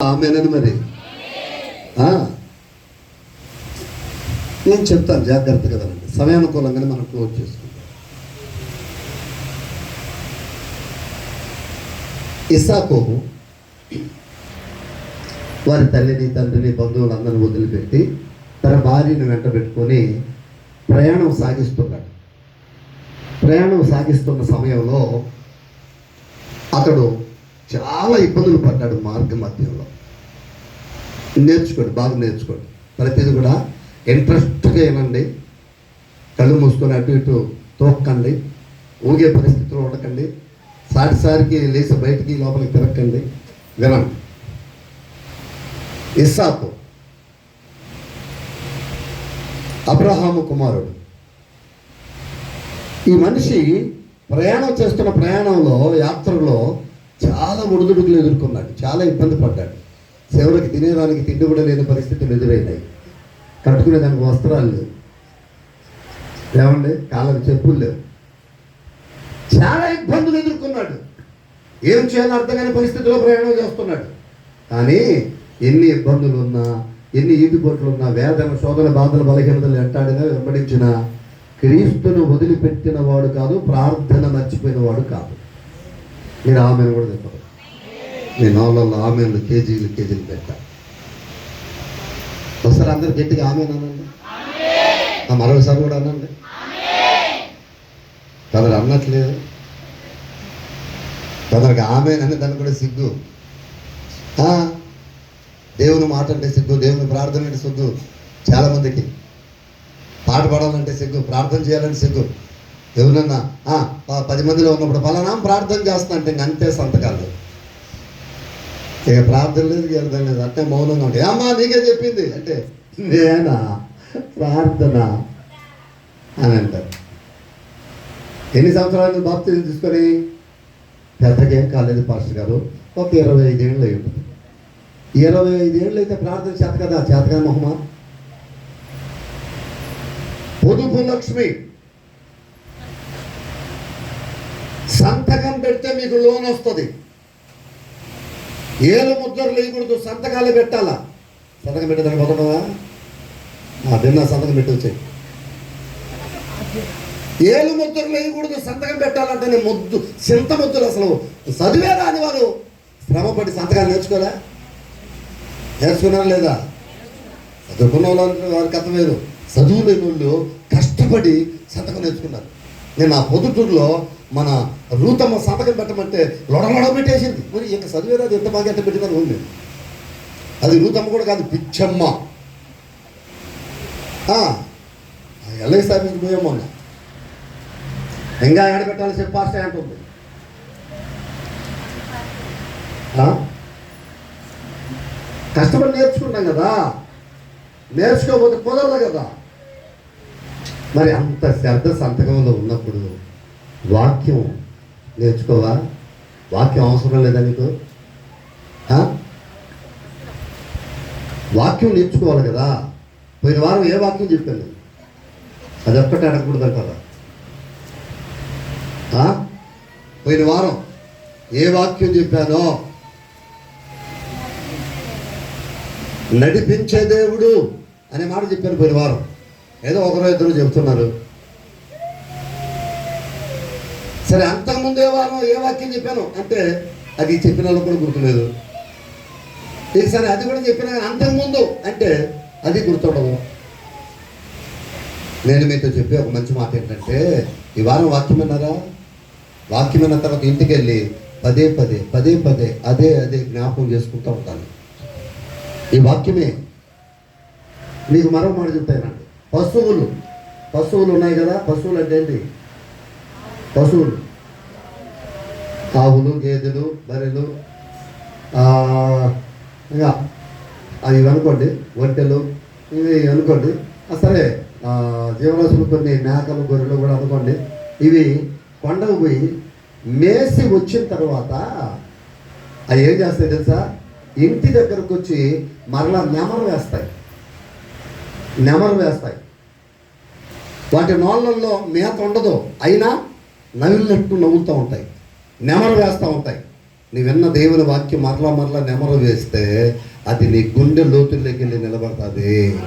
ఆమెనని మరి? నేను చెప్తాను జాగ్రత్త కదండి సమయానుకూలంగానే మనం క్లోజ్ చేసుకుంటాం ఇసాకు వారి తల్లిని తండ్రిని బంధువులందరిని వదిలిపెట్టి తన భార్యను వెంట పెట్టుకొని ప్రయాణం సాగిస్తున్నాడు. ప్రయాణం సాగిస్తున్న సమయంలో అతడు చాలా ఇబ్బందులు పడ్డాడు మార్గ మధ్యంలో. నేర్చుకోండి బాగా నేర్చుకోండి. ప్రతిదీ కూడా ఇంట్రెస్ట్గా వినండి కళ్ళు మూసుకొని అటు ఇటు తోక్కండి ఊగే పరిస్థితిలో ఉండకండి సాటిసారికి లేచి బయటికి లోపలికి తిరగకండి వినండి. ఇస్సాకు అబ్రహాము కుమారుడు. ఈ మనిషి ప్రయాణం చేస్తున్న ప్రయాణంలో యాత్రలో చాలా ఒడిదుడుకులు ఎదుర్కొన్నాడు. చాలా ఇబ్బంది పడ్డాడు. చివరికి తినేదానికి తిండి కూడా లేని పరిస్థితులు ఎదురైనాయి. కట్టుకునేదానికి వస్త్రాలు లేవు. ఏమండి కాళ్ళకి చెప్పులు లేవు. చాలా ఇబ్బందులు ఎదుర్కొన్నాడు. ఏం చేయాలో అర్థం కాని పరిస్థితిలో ప్రయాణం చేస్తున్నాడు. కానీ ఎన్ని ఇబ్బందులు ఉన్నా ఎన్ని ఈటుపోట్లు ఉన్నా వేదన శోధన బాధలు బలహీనతలు ఎంటాడినా వెంబడించిన క్రీస్తును వదిలిపెట్టిన వాడు కాదు ప్రార్థన మర్చిపోయిన వాడు కాదు. మీరు ఆమెను కూడా చెప్పరు మీ నోళ్ళల్లో ఆమెను కేజీలు కేజీలు పెట్టాలి ఒకసారి అందరు గట్టిగా ఆమెను అనండి. మరొకసారి కూడా అనండి. కొందరు అన్నట్లేదు కొందరికి ఆమె అనే దాన్ని కూడా సిగ్గు. దేవుని మాట అంటే సిగ్గు దేవుని ప్రార్థన అంటే సిగ్గు. చాలామందికి పాట పాడాలంటే సిగ్గు ప్రార్థన చేయాలంటే సిగ్గు. ఎవరన్నా పది మందిలో ఉన్నప్పుడు పలానా ప్రార్థన చేస్తున్నా అంటే ఇంక అంతే సంతకాలు. ఇక ప్రార్థన లేదు అర్థం లేదు. అంటే మౌనంగా ఉంటాయి అమ్మా నీకే చెప్పింది. అంటే నేనా? ప్రార్థన. అని అంటారు. ఎన్ని సంవత్సరాలు బాప్తిజం తీసుకొని? పెద్దకేం కాలేదు పాస్టర్ గారు. ఒక ఇరవై ఐదేళ్ళు అయి ఉంటుంది ఇరవై ఐదేళ్ళు అయితే ప్రార్థన చేత కదా? చేతగా మొహమా? పొదుపు లక్ష్మి. సంతకం పెడితే మీకు లోన్ వస్తుంది. ఏలు ముద్రలు వేయకూడదు సంతకాలు పెట్టాలా? సంతకం పెట్టేదానికి పోతున్నావా నిన్న సంతకం పెట్టి వచ్చాయి. ఏలు ముద్రలు వేయకూడదు సంతకం పెట్టాలంటే నేను ముద్దు చింత ముద్దులు అసలు. చదివే రాని వారు శ్రమపడి సంతకాలు నేర్చుకోరా? నేర్చుకున్నారా లేదా? చదువుకున్న వాళ్ళు వారికి అర్థం వేరు చదువు లేని వాళ్ళు కష్టపడి సంతకం నేర్చుకున్నారు. నేను ఆ పొద్దుటూరులో మన రూతమ్మ సంతకం పెట్టమంటే లొడలొడ పెట్టేసింది. మరి ఇంకా చదివేది ఎంత బాగా ఎంత పెట్టిందని ఉంది అది రూతమ్మ కూడా కాదు పిచ్చమ్మ. ఎల్ఐ స్థాపించి పోయాం మొన్న. ఇంకా ఏడ పెట్టాలి చెప్పి పాస్ట్ అంటుంది. కష్టపడి నేర్చుకుంటాం కదా. నేర్చుకోకపోతే కుదరదు కదా. మరి అంత శ్రద్ధ సంతకంలో ఉన్నప్పుడు వాక్యం నేర్చుకోవా? వాక్యం అవసరం లేదా నీకు? వాక్యం నేర్చుకోవాలి కదా. పోయిన వారం ఏ వాక్యం చెప్పాను? అది ఒక్కటే అడగకూడదు అంటారా పోయిన వారం ఏ వాక్యం చెప్పానో? నడిపించే దేవుడు అనే మాట చెప్పాను పోయిన వారం. ఏదో ఒకరో ఇద్దరు చెప్తున్నారు. సరే అంతకుముందు ఏ వారం ఏ వాక్యం చెప్పాను? అంటే అది చెప్పిన వాళ్ళు కూడా గుర్తులేదు. ఇక సరే అది కూడా చెప్పిన అంతకుముందు అంటే అది గుర్తుండదు. నేను మీతో చెప్పే ఒక మంచి మాట ఏంటంటే ఈ వారం వాక్యం విన్నారా? వాక్యం విన్న తర్వాత ఇంటికి వెళ్ళి పదే పదే పదే పదే అదే అదే జ్ఞాపకం చేసుకుంటూ ఉంటాను. ఈ వాక్యమే మీకు మరో మాట చెప్తానండి. పశువులు. పశువులు ఉన్నాయి కదా? పశువులు అంటే ఏంటి? పశువులు. ఆవులు గేదెలు బర్రెలు ఇంకా అవి అనుకోండి ఒంటెలు ఇవి అనుకోండి సరే జీవరాశులు కొన్ని మేకలు గొర్రెలు కూడా అనుకోండి ఇవి కొండకు పోయి మేసి వచ్చిన తర్వాత అవి ఏం చేస్తాయి తెలుసా? ఇంటి దగ్గరకు వచ్చి మరలా నెమరు వేస్తాయి. నెమరు వేస్తాయి. వాటి నోళ్ళల్లో మేత ఉండదు. అయినా నవిలినట్టు నవ్వుతూ ఉంటాయి. నెమరు వేస్తూ ఉంటాయి. నీ విన్న దేవుని వాక్యం మరలా మరలా నెమరు వేస్తే అది నీ గుండె లోతుల్లోకి వెళ్ళి నిలబడుతుంది.